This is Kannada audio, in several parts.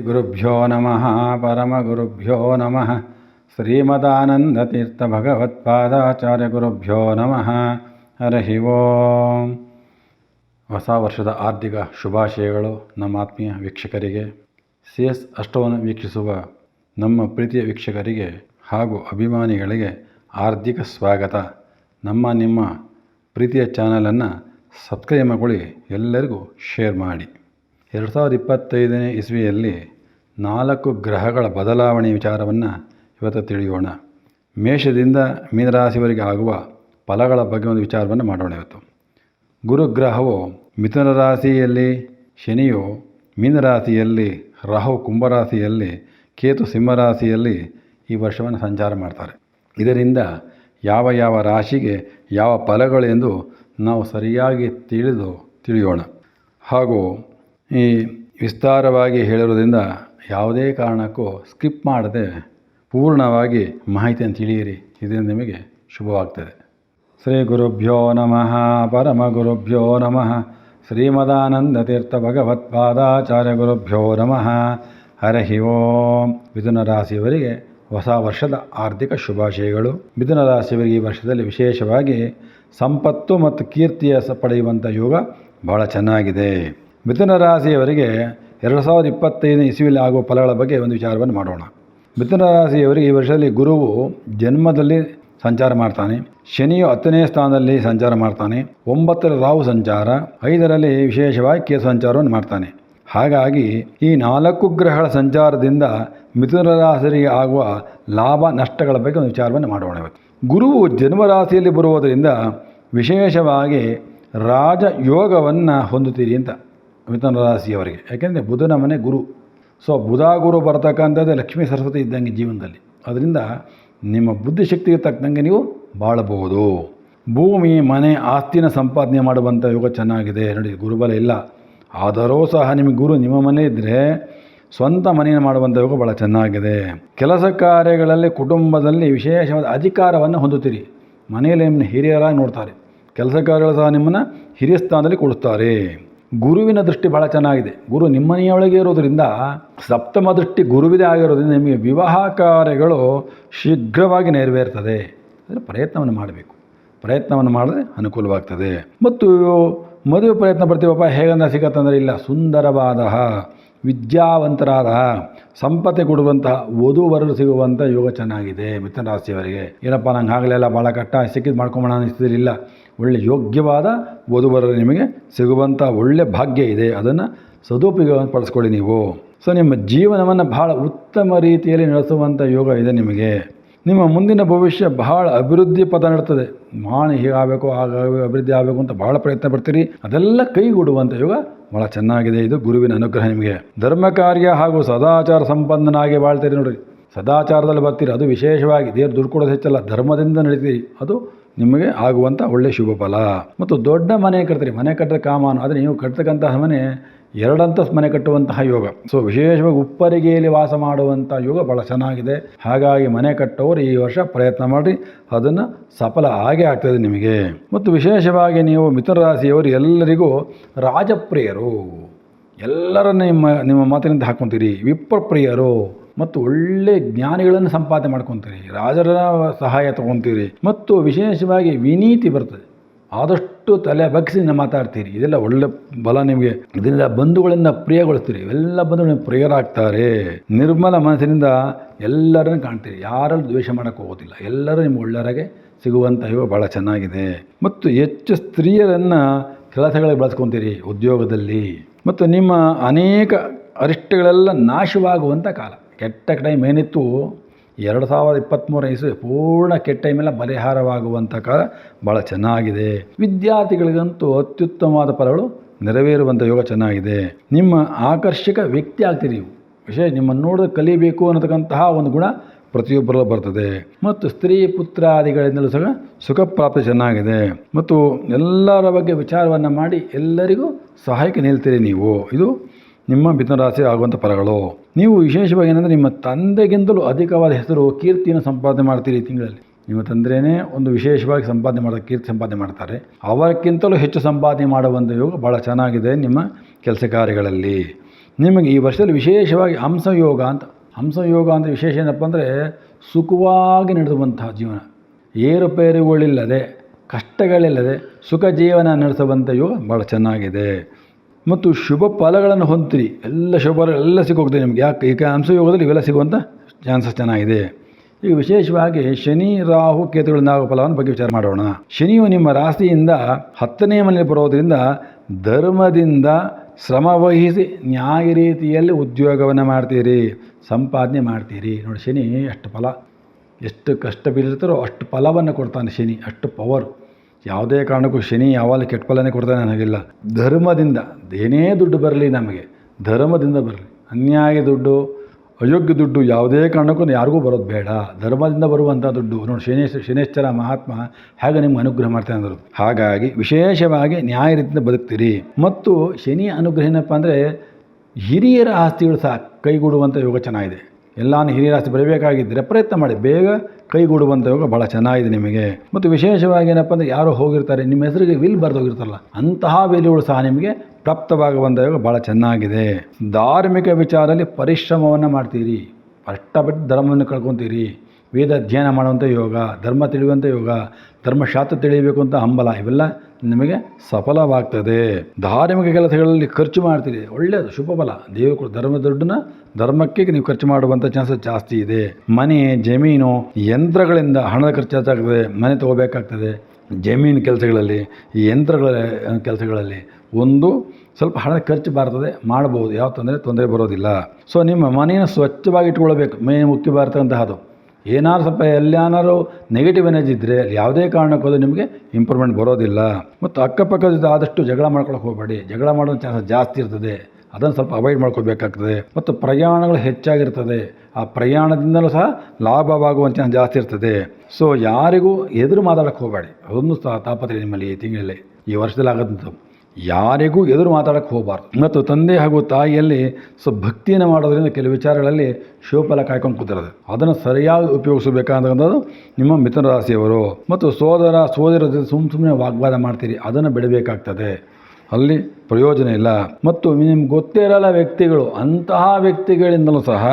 ಗುರುಭ್ಯೋ ನಮಃ ಪರಮಗುರುಭ್ಯೋ ನಮಃ ಶ್ರೀಮದಾನಂದತೀರ್ಥಭಗವತ್ಪಾದಾಚಾರ್ಯಗುರುಭ್ಯೋ ಭಗವತ್ಪಾದಾಚಾರ್ಯ ಗುರುಭ್ಯೋ ನಮಃ ಹರಿ ಓಂ ಹೊಸ ವರ್ಷದ ಆರ್ಥಿಕ ಶುಭಾಶಯಗಳು ನಮ್ಮ ಆತ್ಮೀಯ ವೀಕ್ಷಕರಿಗೆ. ಸಿ ಎಸ್ ಅಷ್ಟವನ್ನು ವೀಕ್ಷಿಸುವ ನಮ್ಮ ಪ್ರೀತಿಯ ವೀಕ್ಷಕರಿಗೆ ಹಾಗೂ ಅಭಿಮಾನಿಗಳಿಗೆ ಆರ್ಥಿಕ ಸ್ವಾಗತ. ನಮ್ಮ, ನಿಮ್ಮ ಪ್ರೀತಿಯ ಚಾನಲನ್ನು ಸಬ್ಸ್ಕ್ರೈಬ್ ಮಾಡಿಕೊಳ್ಳಿ, ಎಲ್ಲರಿಗೂ ಶೇರ್ ಮಾಡಿ. ಎರಡು ಸಾವಿರದ ಇಪ್ಪತ್ತೈದನೇ ಇಸ್ವಿಯಲ್ಲಿ ನಾಲ್ಕು ಗ್ರಹಗಳ ಬದಲಾವಣೆ ವಿಚಾರವನ್ನು ಇವತ್ತು ತಿಳಿಯೋಣ. ಮೇಷದಿಂದ ಮೀನರಾಶಿಯವರಿಗೆ ಆಗುವ ಫಲಗಳ ಬಗ್ಗೆ ಒಂದು ವಿಚಾರವನ್ನು ಮಾಡೋಣ ಇವತ್ತು. ಗುರುಗ್ರಹವು ಮಿಥುನ ರಾಶಿಯಲ್ಲಿ, ಶನಿಯು ಮೀನರಾಶಿಯಲ್ಲಿ ರಾಹು ಕುಂಭರಾಶಿಯಲ್ಲಿ ಕೇತು ಸಿಂಹರಾಶಿಯಲ್ಲಿ ಈ ವರ್ಷವನ್ನು ಸಂಚಾರ ಮಾಡ್ತಾರೆ. ಇದರಿಂದ ಯಾವ ಯಾವ ರಾಶಿಗೆ ಯಾವ ಫಲಗಳು ಎಂದು ನಾವು ಸರಿಯಾಗಿ ತಿಳಿದು ತಿಳಿಯೋಣ. ಹಾಗೂ ಈ ವಿಸ್ತಾರವಾಗಿ ಹೇಳಿರೋದ್ರಿಂದ ಯಾವುದೇ ಕಾರಣಕ್ಕೂ ಸ್ಕಿಪ್ ಮಾಡದೆ ಪೂರ್ಣವಾಗಿ ಮಾಹಿತಿಯನ್ನು ತಿಳಿಯಿರಿ. ಇದರಿಂದ ನಿಮಗೆ ಶುಭವಾಗ್ತದೆ. ಶ್ರೀ ಗುರುಭ್ಯೋ ನಮಃ. ಪರಮ ಗುರುಭ್ಯೋ ನಮಃ. ಶ್ರೀಮದಾನಂದ ತೀರ್ಥ ಭಗವತ್ಪಾದಾಚಾರ್ಯ ಗುರುಭ್ಯೋ ನಮಃ. ಹರಹಿ ಓಂ. ಮಿಥುನ ರಾಶಿಯವರಿಗೆ ಹೊಸ ವರ್ಷದ ಆರ್ಥಿಕ ಶುಭಾಶಯಗಳು. ಮಿಥುನ ರಾಶಿಯವರಿಗೆ ಈ ವರ್ಷದಲ್ಲಿ ವಿಶೇಷವಾಗಿ ಸಂಪತ್ತು ಮತ್ತು ಕೀರ್ತಿಯ ಪಡೆಯುವಂಥ ಯೋಗ ಬಹಳ ಚೆನ್ನಾಗಿದೆ. ಮಿಥುನ ರಾಶಿಯವರಿಗೆ ಎರಡು ಸಾವಿರದ ಇಪ್ಪತ್ತೈದನೇ ಇಸುವಿಲಿ ಆಗುವ ಫಲಗಳ ಬಗ್ಗೆ ಒಂದು ವಿಚಾರವನ್ನು ಮಾಡೋಣ. ಮಿಥುನ ರಾಶಿಯವರಿಗೆ ಈ ವರ್ಷದಲ್ಲಿ ಗುರುವು ಜನ್ಮದಲ್ಲಿ ಸಂಚಾರ ಮಾಡ್ತಾನೆ. ಶನಿಯು ಹತ್ತನೇ ಸ್ಥಾನದಲ್ಲಿ ಸಂಚಾರ ಮಾಡ್ತಾನೆ. ಒಂಬತ್ತರ ರಾಹು ಸಂಚಾರ. ಐದರಲ್ಲಿ ವಿಶೇಷವಾಗಿ ಕೇತು ಸಂಚಾರವನ್ನು ಮಾಡ್ತಾನೆ. ಹಾಗಾಗಿ ಈ ನಾಲ್ಕು ಗ್ರಹಗಳ ಸಂಚಾರದಿಂದ ಮಿಥುನ ರಾಶಿಗೆ ಆಗುವ ಲಾಭ, ನಷ್ಟಗಳ ಬಗ್ಗೆ ಒಂದು ವಿಚಾರವನ್ನು ಮಾಡೋಣ ಇವತ್ತು. ಗುರುವು ಜನ್ಮರಾಶಿಯಲ್ಲಿ ಬರುವುದರಿಂದ ವಿಶೇಷವಾಗಿ ರಾಜಯೋಗವನ್ನು ಹೊಂದುತ್ತೀರಿ ಅಂತ. ಮಿಥುನ ರಾಶಿಯವರಿಗೆ. ಯಾಕೆಂದರೆ ಬುಧನ ಮನೆ ಗುರು. ಸೊ ಬುಧ ಗುರು ಬರ್ತಕ್ಕಂಥದ್ದು ಲಕ್ಷ್ಮೀ ಸರಸ್ವತಿ ಇದ್ದಂಗೆ ಜೀವನದಲ್ಲಿ. ಅದರಿಂದ ನಿಮ್ಮ ಬುದ್ಧಿಶಕ್ತಿಗೆ ತಕ್ಕಂಗೆ ನೀವು ಬಾಳಬಹುದು. ಭೂಮಿ, ಮನೆ, ಆಸ್ತಿನ ಸಂಪಾದನೆ ಮಾಡುವಂಥ ಯೋಗ ಚೆನ್ನಾಗಿದೆ. ನೋಡಿ, ಗುರುಬಲ ಇಲ್ಲ. ಆದರೂ ಸಹ ನಿಮಗೆ ಗುರು ನಿಮ್ಮ ಮನೆ ಇದ್ದರೆ ಸ್ವಂತ ಮನೆಯನ್ನು ಮಾಡುವಂಥ ಯೋಗ ಭಾಳ ಚೆನ್ನಾಗಿದೆ. ಕೆಲಸ ಕಾರ್ಯಗಳಲ್ಲಿ, ಕುಟುಂಬದಲ್ಲಿ ವಿಶೇಷವಾದ ಅಧಿಕಾರವನ್ನು ಹೊಂದುತ್ತೀರಿ. ಮನೆಯಲ್ಲಿ ನಿಮ್ಮನ್ನು ಹಿರಿಯರಾಗಿ ನೋಡ್ತಾರೆ. ಕೆಲಸ ಕಾರ್ಯಗಳು ಸಹ ನಿಮ್ಮನ್ನು ಹಿರಿಯ ಸ್ಥಾನದಲ್ಲಿ ಕೊಡುತ್ತಾರೆ. ಗುರುವಿನ ದೃಷ್ಟಿ ಭಾಳ ಚೆನ್ನಾಗಿದೆ. ಗುರು ನಿಮ್ಮನೆಯೊಳಗೆ ಇರೋದರಿಂದ ಸಪ್ತಮ ದೃಷ್ಟಿ ಗುರುವಿದೆ ಆಗಿರೋದ್ರಿಂದ ನಿಮಗೆ ವಿವಾಹ ಕಾರ್ಯಗಳು ಶೀಘ್ರವಾಗಿ ನೆರವೇರ್ತದೆ. ಅಂದರೆ ಪ್ರಯತ್ನವನ್ನು ಮಾಡಬೇಕು. ಪ್ರಯತ್ನವನ್ನು ಮಾಡಿದ್ರೆ ಅನುಕೂಲವಾಗ್ತದೆ. ಮತ್ತು ಮದುವೆ ಪ್ರಯತ್ನ ಪಡ್ತೀವಪ್ಪ ಹೇಗಂದ್ರೆ ಸಿಗತ್ತಂದರೆ ಇಲ್ಲ ಸುಂದರವಾದ ವಿದ್ಯಾವಂತರಾದ ಸಂಪತ್ತೆ ಕೊಡುವಂತಹ ವಧುವರರು ಸಿಗುವಂಥ ಯೋಗ ಚೆನ್ನಾಗಿದೆ, ಮಿಥುನ ರಾಶಿಯವರಿಗೆ. ಏನಪ್ಪ, ನಂಗೆ ಆಗಲೆಲ್ಲ ಭಾಳ ಕಟ್ಟ ಸಿಕ್ಕಿದ್ದು ಮಾಡ್ಕೊಂಬೋಣ ಅನಿಸ್ತಿರಲಿಲ್ಲ ಒಳ್ಳೆ ಯೋಗ್ಯವಾದ ವಧುವರರು ನಿಮಗೆ ಸಿಗುವಂಥ ಒಳ್ಳೆಯ ಭಾಗ್ಯ ಇದೆ. ಅದನ್ನು ಸದುಪಯೋಗ ಪಡಿಸ್ಕೊಳ್ಳಿ ನೀವು. ಸೊ ನಿಮ್ಮ ಜೀವನವನ್ನು ಬಹಳ ಉತ್ತಮ ರೀತಿಯಲ್ಲಿ ನಡೆಸುವಂಥ ಯೋಗ ಇದೆ ನಿಮಗೆ. ನಿಮ್ಮ ಮುಂದಿನ ಭವಿಷ್ಯ ಬಹಳ ಅಭಿವೃದ್ಧಿ ಪದ ನಡ್ತದೆ ಮಾಣಿ ಹೀಗಾಗಬೇಕು ಆಗ ಅಭಿವೃದ್ಧಿ ಆಗಬೇಕು ಅಂತ ಭಾಳ ಪ್ರಯತ್ನ ಪಡ್ತೀರಿ. ಅದೆಲ್ಲ ಕೈಗೂಡುವಂಥ ಯೋಗ ಭಾಳ ಚೆನ್ನಾಗಿದೆ. ಇದು ಗುರುವಿನ ಅನುಗ್ರಹ ನಿಮಗೆ. ಧರ್ಮ ಕಾರ್ಯ ಹಾಗೂ ಸದಾಚಾರ ಸಂಪನ್ನನಾಗಿ ಬಾಳ್ತೀರಿ ನೋಡಿರಿ. ಸದಾಚಾರದಲ್ಲಿ ಬರ್ತೀರಿ. ಅದು ವಿಶೇಷವಾಗಿ ದೇವ್ರು ದುಡ್ಡು ಕೊಡೋದು ಹೆಚ್ಚಲ್ಲ. ಧರ್ಮದಿಂದ ನಡೀತೀರಿ. ಅದು ನಿಮಗೆ ಆಗುವಂಥ ಒಳ್ಳೆಯ ಶುಭ ಫಲ. ಮತ್ತು ದೊಡ್ಡ ಮನೆ ಕಟ್ತೀರಿ, ಮನೆ ಕಟ್ಟದ ಕಾಮಾನು ಆದರೆ ನೀವು ಕಟ್ತಕ್ಕಂತಹ ಮನೆ ಎರಡಂತಸ್ತು ಮನೆ ಕಟ್ಟುವಂತಹ ಯೋಗ. ಸೊ ವಿಶೇಷವಾಗಿ ಉಪ್ಪರಿಗೆಯಲ್ಲಿ ವಾಸ ಮಾಡುವಂಥ ಯೋಗ ಭಾಳ ಚೆನ್ನಾಗಿದೆ. ಹಾಗಾಗಿ ಮನೆ ಕಟ್ಟೋರು ಈ ವರ್ಷ ಪ್ರಯತ್ನ ಮಾಡಿ ಅದನ್ನು ಸಫಲ ಆಗೇ ಆಗ್ತದೆ ನಿಮಗೆ. ಮತ್ತು ವಿಶೇಷವಾಗಿ ನೀವು ಮಿಥುನ ರಾಶಿಯವರು ಎಲ್ಲರಿಗೂ ರಾಜಪ್ರಿಯರು. ಎಲ್ಲರನ್ನ ನಿಮ್ಮ ನಿಮ್ಮ ಮಾತಿನಿಂದ ಹಾಕ್ಕೊತೀರಿ ವಿಪ್ರಪ್ರಿಯರು. ಮತ್ತು ಒಳ್ಳೆ ಜ್ಞಾನಿಗಳನ್ನು ಸಂಪಾದನೆ ಮಾಡ್ಕೊತೀರಿ, ರಾಜರ ಸಹಾಯ ತಗೊತೀರಿ ಮತ್ತು ವಿಶೇಷವಾಗಿ ವಿನೀತಿ ಬರ್ತದೆ. ಆದಷ್ಟು ತಲೆ ಬಗ್ಗಿಸಿ ಮಾತಾಡ್ತೀರಿ. ಇದೆಲ್ಲ ಒಳ್ಳೆ ಬಲ ನಿಮಗೆ. ಇದೆಲ್ಲ ಬಂಧುಗಳಿಂದ ಪ್ರಿಯಗೊಳಿಸ್ತೀರಿ. ಎಲ್ಲ ಬಂಧುಗಳು ಪ್ರಿಯರಾಗ್ತಾರೆ. ನಿರ್ಮಲ ಮನಸ್ಸಿನಿಂದ ಎಲ್ಲರನ್ನು ಕಾಣ್ತೀರಿ. ಯಾರಲ್ಲೂ ದ್ವೇಷ ಮಾಡೋಕ್ಕೆ ಹೋಗೋದಿಲ್ಲ. ಎಲ್ಲರೂ ನಿಮ್ಗೆ ಒಳ್ಳೆಯರಾಗೆ ಸಿಗುವಂಥ ಇವು ಭಾಳ ಚೆನ್ನಾಗಿದೆ. ಮತ್ತು ಹೆಚ್ಚು ಸ್ತ್ರೀಯರನ್ನು ಕೆಲಸಗಳಿಗೆ ಬಳಸ್ಕೊತೀರಿ ಉದ್ಯೋಗದಲ್ಲಿ. ಮತ್ತು ನಿಮ್ಮ ಅನೇಕ ಅರಿಷ್ಟಗಳೆಲ್ಲ ನಾಶವಾಗುವಂಥ ಕಾಲ. ಕೆಟ್ಟ ಟೈಮ್ ಏನಿತ್ತು? ಎರಡು ಸಾವಿರದ ಇಪ್ಪತ್ತ್ಮೂರ ಇಸು ಪೂರ್ಣ ಕೆಟ್ಟ ಟೈಮೆಲ್ಲ ಪರಿಹಾರವಾಗುವಂಥ ಕಾಲ ಭಾಳ ಚೆನ್ನಾಗಿದೆ. ವಿದ್ಯಾರ್ಥಿಗಳಿಗಂತೂ ಅತ್ಯುತ್ತಮವಾದ ಫಲಗಳು ನೆರವೇರುವಂಥ ಯೋಗ ಚೆನ್ನಾಗಿದೆ. ನಿಮ್ಮ ಆಕರ್ಷಕ ವ್ಯಕ್ತಿ ಆಗ್ತೀರಿ ವಿಶೇಷ ನಿಮ್ಮನ್ನು ನೋಡಿದ್ರೆ ಕಲಿಬೇಕು ಅನ್ನತಕ್ಕಂತಹ ಒಂದು ಗುಣ ಪ್ರತಿಯೊಬ್ಬರಲ್ಲೂ ಬರ್ತದೆ. ಮತ್ತು ಸ್ತ್ರೀ ಪುತ್ರಾದಿಗಳಿಂದಲೂ ಸಹ ಸುಖ ಪ್ರಾಪ್ತಿ ಚೆನ್ನಾಗಿದೆ. ಮತ್ತು ಎಲ್ಲರ ಬಗ್ಗೆ ವಿಚಾರವನ್ನು ಮಾಡಿ ಎಲ್ಲರಿಗೂ ಸಹಾಯಕ್ಕೆ ನಿಲ್ತೀರಿ ನೀವು. ಇದು ನಿಮ್ಮ ಮಿಥುನ ರಾಶಿ ಆಗುವಂಥ ಫಲಗಳು ನೀವು ವಿಶೇಷವಾಗಿ ಏನಂದರೆ ನಿಮ್ಮ ತಂದೆಗಿಂತಲೂ ಅಧಿಕವಾದ ಹೆಸರು ಕೀರ್ತಿಯನ್ನು ಸಂಪಾದನೆ ಮಾಡ್ತೀರಿ ಈ ತಿಂಗಳಲ್ಲಿ. ನಿಮ್ಮ ತಂದೆಯೇ ಒಂದು ವಿಶೇಷವಾಗಿ ಸಂಪಾದನೆ ಮಾಡೋ ಕೀರ್ತಿ ಸಂಪಾದನೆ ಮಾಡ್ತಾರೆ. ಅವರಕ್ಕಿಂತಲೂ ಹೆಚ್ಚು ಸಂಪಾದನೆ ಮಾಡುವಂಥ ಯೋಗ ಭಾಳ ಚೆನ್ನಾಗಿದೆ ನಿಮ್ಮ ಕೆಲಸ ಕಾರ್ಯಗಳಲ್ಲಿ. ನಿಮಗೆ ಈ ವರ್ಷದಲ್ಲಿ ವಿಶೇಷವಾಗಿ ಹಂಸಯೋಗ ಅಂತ ಹಂಸಯೋಗ ಅಂತ ವಿಶೇಷ ಏನಪ್ಪ ಅಂದರೆ ಸುಖವಾಗಿ ನಡೆದುವಂತಹ ಜೀವನ. ಏರುಪೇರುಗಳಿಲ್ಲದೆ, ಕಷ್ಟಗಳಿಲ್ಲದೆ ಸುಖ ಜೀವನ ನಡೆಸುವಂಥ ಯೋಗ ಭಾಳ ಚೆನ್ನಾಗಿದೆ. ಮತ್ತು ಶುಭ ಫಲಗಳನ್ನು ಹೊಂದಿರಿ ಎಲ್ಲ ಶುಭ ಎಲ್ಲ ಸಿಗೋಗ್ತದೆ ನಿಮಗೆ. ಯಾಕೆ? ಈಗ ಹಂಸಯೋಗದಲ್ಲಿ ಇವೆಲ್ಲ ಸಿಗುವಂಥ ಚಾನ್ಸಸ್ ಚೆನ್ನಾಗಿದೆ ಈಗ ವಿಶೇಷವಾಗಿ ಶನಿ, ರಾಹು, ಕೇತುಗಳ ನಾಗ ಫಲವನ್ನು ಬಗ್ಗೆ ವಿಚಾರ ಮಾಡೋಣ. ಶನಿಯು ನಿಮ್ಮ ರಾಶಿಯಿಂದ ಹತ್ತನೇ ಮನೆಯಲ್ಲಿ ಬರೋದರಿಂದ ಧರ್ಮದಿಂದ ಶ್ರಮ ವಹಿಸಿ ನ್ಯಾಯ ರೀತಿಯಲ್ಲಿ ಉದ್ಯೋಗವನ್ನು ಮಾಡ್ತೀರಿ. ಸಂಪಾದನೆ ಮಾಡ್ತೀರಿ. ನೋಡಿ, ಶನಿ ಅಷ್ಟು ಫಲ, ಎಷ್ಟು ಕಷ್ಟ ಬೀಳಿರ್ತಾರೋ ಅಷ್ಟು ಫಲವನ್ನು ಕೊಡ್ತಾನೆ ಶನಿ. ಅಷ್ಟು ಪವರ್ ಯಾವುದೇ ಕಾರಣಕ್ಕೂ ಶನಿ ಯಾವಾಗಲೂ ಕೆಟ್ಟ ಫಲನೇ ಕೊಡ್ತಾನೆ ನನಗಿಲ್ಲ. ಧರ್ಮದಿಂದ ಏನೇ ದುಡ್ಡು ಬರಲಿ ನಮಗೆ. ಧರ್ಮದಿಂದ ಬರಲಿ. ಅನ್ಯಾಯ ದುಡ್ಡು, ಅಯೋಗ್ಯ ದುಡ್ಡು ಯಾವುದೇ ಕಾರಣಕ್ಕೂ ಯಾರಿಗೂ ಬರೋದು ಬೇಡ. ಧರ್ಮದಿಂದ ಬರುವಂಥ ದುಡ್ಡು, ನೋಡಿ ಶನೇಶ್ ಶನೇಶ್ವರ, ಮಹಾತ್ಮ ಹೇಗೆ ನಿಮ್ಗೆ ಅನುಗ್ರಹ ಮಾಡ್ತಾನೆ ಅಂದರು. ಹಾಗಾಗಿ ವಿಶೇಷವಾಗಿ ನ್ಯಾಯ ರೀತಿಯಿಂದ ಬದುಕ್ತೀರಿ. ಮತ್ತು ಶನಿ ಅನುಗ್ರಹ ಏನಪ್ಪ ಅಂದರೆ ಹಿರಿಯರ ಆಸ್ತಿಗಳು ಸಹ ಕೈಗೂಡುವಂಥ ಯೋಗ ಚೆನ್ನಾಗಿದೆ. ಎಲ್ಲಾನು ಹಿರಿಯರ ಆಸ್ತಿ ಬರಬೇಕಾಗಿದ್ದರೆ ಪ್ರಯತ್ನ ಮಾಡಿ. ಬೇಗ ಕೈಗೂಡುವಂಥ ಯೋಗ ಭಾಳ ಚೆನ್ನಾಗಿದೆ ನಿಮಗೆ. ಮತ್ತು ವಿಶೇಷವಾಗಿ ಏನಪ್ಪ ಅಂದರೆ ಯಾರೋ ಹೋಗಿರ್ತಾರೆ, ನಿಮ್ಮ ಹೆಸರಿಗೆ ವಿಲ್ ಬರೆದೋಗಿರ್ತಾರಲ್ಲ, ಅಂತಹ ವಿಲ್ಗಳು ಸಹ ನಿಮಗೆ ಪ್ರಾಪ್ತವಾಗುವಂಥ ಯೋಗ ಭಾಳ ಚೆನ್ನಾಗಿದೆ. ಧಾರ್ಮಿಕ ವಿಚಾರದಲ್ಲಿ ಪರಿಶ್ರಮವನ್ನು ಮಾಡ್ತೀರಿ. ಕಷ್ಟಪಟ್ಟು ಧರ್ಮವನ್ನು ಕಳ್ಕೊತೀರಿ. ವೇದ ಅಧ್ಯಯನ ಮಾಡುವಂಥ ಯೋಗ, ಧರ್ಮ ತಿಳಿಯುವಂಥ ಯೋಗ ಧರ್ಮಶಾಸ್ತ್ರ ತಿಳಿಯಬೇಕು ಅಂತ ಹಂಬಲ, ಇವೆಲ್ಲ ನಿಮಗೆ ಸಫಲವಾಗ್ತದೆ. ಧಾರ್ಮಿಕ ಕೆಲಸಗಳಲ್ಲಿ ಖರ್ಚು ಮಾಡ್ತೀರಿ ಒಳ್ಳೆಯದು ಶುಭ ಫಲ. ದೇವರು ಧರ್ಮ ದುಡ್ಡನ್ನ ಧರ್ಮಕ್ಕೆ ನೀವು ಖರ್ಚು ಮಾಡುವಂಥ ಚಾನ್ಸಸ್ ಜಾಸ್ತಿ ಇದೆ. ಮನೆ, ಜಮೀನು, ಯಂತ್ರಗಳಿಂದ ಹಣದ ಖರ್ಚಾಗ್ತದೆ, ಮನೆ ತಗೋಬೇಕಾಗ್ತದೆ. ಜಮೀನು ಕೆಲಸಗಳಲ್ಲಿ ಈ ಯಂತ್ರಗಳ ಕೆಲಸಗಳಲ್ಲಿ ಒಂದು ಸ್ವಲ್ಪ ಹಣ ಖರ್ಚು ಬರ್ತದೆ, ಮಾಡ್ಬೋದು. ಯಾವ ತೊಂದರೆ ತೊಂದರೆ ಬರೋದಿಲ್ಲ. ಸೊ ನಿಮ್ಮ ಮನೆಯನ್ನು ಸ್ವಚ್ಛವಾಗಿ ಇಟ್ಕೊಳ್ಬೇಕು ಮೇನ್ ಮುಖ್ಯ ಬರ್ತಕ್ಕಂತಹದ್ದು. ಏನಾದ್ರು ಸ್ವಲ್ಪ ಎಲ್ಲಾನಾರು ನೆಗೆಟಿವ್ ಎನರ್ಜಿ ಇದ್ದರೆ ಯಾವುದೇ ಕಾರಣಕ್ಕೂ ನಿಮಗೆ ಇಂಪ್ರೂವ್ಮೆಂಟ್ ಬರೋದಿಲ್ಲ. ಮತ್ತು ಅಕ್ಕಪಕ್ಕದ ಆದಷ್ಟು ಜಗಳ ಮಾಡ್ಕೊಳಕ್ಕೆ ಹೋಗಬೇಡಿ. ಜಗಳ ಮಾಡೋ ಚಾನ್ಸ್ ಜಾಸ್ತಿ ಇರ್ತದೆ. ಅದನ್ನು ಸ್ವಲ್ಪ ಅವಾಯ್ಡ್ ಮಾಡ್ಕೋಬೇಕಾಗ್ತದೆ ಮತ್ತು ಪ್ರಯಾಣಗಳು ಹೆಚ್ಚಾಗಿರ್ತದೆ. ಆ ಪ್ರಯಾಣದಿಂದಲೂ ಸಹ ಲಾಭವಾಗುವ ಚಾನ್ಸ್ ಜಾಸ್ತಿ ಇರ್ತದೆ. ಸೊ ಯಾರಿಗೂ ಎದುರು ಮಾತಾಡೋಕ್ಕೆ ಹೋಗಬೇಡಿ. ಅದೊಂದು ಸಹ ತಾಪತ್ರೆ ನಿಮ್ಮಲ್ಲಿ ಈ ತಿಂಗಳಲ್ಲಿ. ಈ ವರ್ಷದಲ್ಲಿ ಆಗೋದಂಥದ್ದು ಯಾರಿಗೂ ಎದುರು ಮಾತಾಡೋಕ್ಕೆ ಹೋಗಬಾರ್ದು. ಮತ್ತು ತಂದೆ ಹಾಗೂ ತಾಯಿಯಲ್ಲಿ ಸೊ ಭಕ್ತಿಯನ್ನು ಮಾಡೋದರಿಂದ ಕೆಲವು ವಿಚಾರಗಳಲ್ಲಿ ಶಿವಫಲ ಕಾಯ್ಕೊಂಡು ಕೂತಿರೋದು. ಅದನ್ನು ಸರಿಯಾಗಿ ಉಪಯೋಗಿಸಬೇಕಾದಂಥದ್ದು ನಿಮ್ಮ ಮಿಥುನ ರಾಶಿಯವರು ಮತ್ತು ಸೋದರ ಸೋದರ ಜೊತೆ ಸುಮ್ಮ ಸುಮ್ಮನೆ ವಾಗ್ವಾದ ಮಾಡ್ತೀರಿ. ಅದನ್ನು ಬಿಡಬೇಕಾಗ್ತದೆ. ಅಲ್ಲಿ ಪ್ರಯೋಜನ ಇಲ್ಲ. ಮತ್ತು ನಿಮ್ಗೆ ಗೊತ್ತೇ ಇರಲ್ಲ ವ್ಯಕ್ತಿಗಳು. ಅಂತಹ ವ್ಯಕ್ತಿಗಳಿಂದಲೂ ಸಹ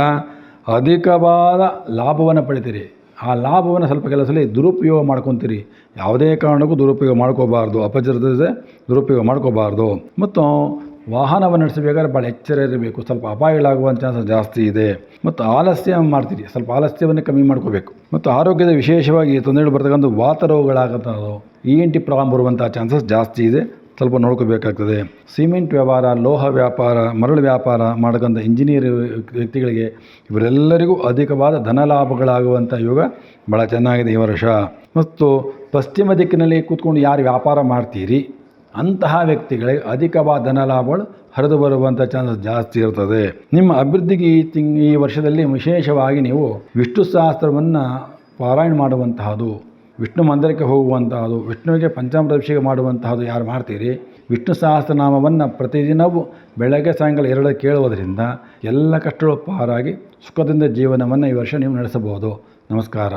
ಅಧಿಕವಾದ ಲಾಭವನ್ನು ಪಡಿತೀರಿ. ಆ ಲಾಭವನ್ನು ಸ್ವಲ್ಪ ಕೆಲಸದಲ್ಲಿ ದುರುಪಯೋಗ ಮಾಡ್ಕೊತೀರಿ. ಯಾವುದೇ ಕಾರಣಕ್ಕೂ ದುರುಪಯೋಗ ಮಾಡ್ಕೋಬಾರ್ದು. ಅಪಚಾರದ ದುರುಪಯೋಗ ಮಾಡ್ಕೋಬಾರ್ದು. ಮತ್ತು ವಾಹನವನ್ನು ನಡೆಸಬೇಕಾದ್ರೆ ಭಾಳ ಎಚ್ಚರ ಇರಬೇಕು. ಸ್ವಲ್ಪ ಅಪಾಯಗಳಾಗುವ ಚಾನ್ಸಸ್ ಜಾಸ್ತಿ ಇದೆ. ಮತ್ತು ಆಲಸ್ಯ ಮಾಡ್ತೀರಿ. ಸ್ವಲ್ಪ ಆಲಸ್ಯವನ್ನು ಕಮ್ಮಿ ಮಾಡ್ಕೋಬೇಕು. ಮತ್ತು ಆರೋಗ್ಯದ ವಿಶೇಷವಾಗಿ ತೊಂದರೆಗಳು ಬರ್ತಕ್ಕಂಥ ವಾತ ರೋಗಗಳಾಗಂಥದ್ದು ಇ ಎನ್ ಟಿ ಪ್ರಾಬ್ಲಮ್ ಬರುವಂಥ ಚಾನ್ಸಸ್ ಜಾಸ್ತಿ ಇದೆ. ಸ್ವಲ್ಪ ನೋಡ್ಕೋಬೇಕಾಗ್ತದೆ. ಸಿಮೆಂಟ್ ವ್ಯವಹಾರ, ಲೋಹ ವ್ಯಾಪಾರ, ಮರಳು ವ್ಯಾಪಾರ ಮಾಡಕ್ಕಂಥ ಇಂಜಿನಿಯರ್ ವ್ಯಕ್ತಿಗಳಿಗೆ ಇವರೆಲ್ಲರಿಗೂ ಅಧಿಕವಾದ ಧನ ಲಾಭಗಳಾಗುವಂಥ ಯೋಗ ಭಾಳ ಚೆನ್ನಾಗಿದೆ ಈ ವರ್ಷ. ಮತ್ತು ಪಶ್ಚಿಮ ದಿಕ್ಕಿನಲ್ಲಿ ಕೂತ್ಕೊಂಡು ಯಾರು ವ್ಯಾಪಾರ ಮಾಡ್ತೀರಿ? ಅಂತಹ ವ್ಯಕ್ತಿಗಳಿಗೆ ಅಧಿಕವಾದ ಧನ ಲಾಭಗಳು ಹರಿದು ಬರುವಂಥ ಚಾನ್ಸಸ್ ಜಾಸ್ತಿ ಇರ್ತದೆ. ನಿಮ್ಮ ಅಭಿವೃದ್ಧಿಗೆ ಈ ತಿಂಗ್, ಈ ವರ್ಷದಲ್ಲಿ ವಿಶೇಷವಾಗಿ ನೀವು ವಿಷ್ಣು ಸಹಸ್ರವನ್ನು ಪಾರಾಯಣ ಮಾಡುವಂತಹದ್ದು ವಿಷ್ಣು ಮಂದಿರಕ್ಕೆ ಹೋಗುವಂತಹದ್ದು ವಿಷ್ಣುವಿಗೆ ಪಂಚಾಮೃತ ಮಾಡುವಂತಹದ್ದು ಯಾರು ಮಾಡ್ತೀರಿ? ವಿಷ್ಣು ಸಹಸ್ರನಾಮವನ್ನು ಪ್ರತಿದಿನವೂ ಬೆಳಗ್ಗೆ ಸಾಯಂಕಾಲ ಎರಡು ಕೇಳುವುದರಿಂದ ಎಲ್ಲ ಕಷ್ಟಗಳು ಪಾರಾಗಿ ಸುಖದಿಂದ ಜೀವನವನ್ನು ಈ ವರ್ಷ ನೀವು ನಡೆಸಬಹುದು. ನಮಸ್ಕಾರ.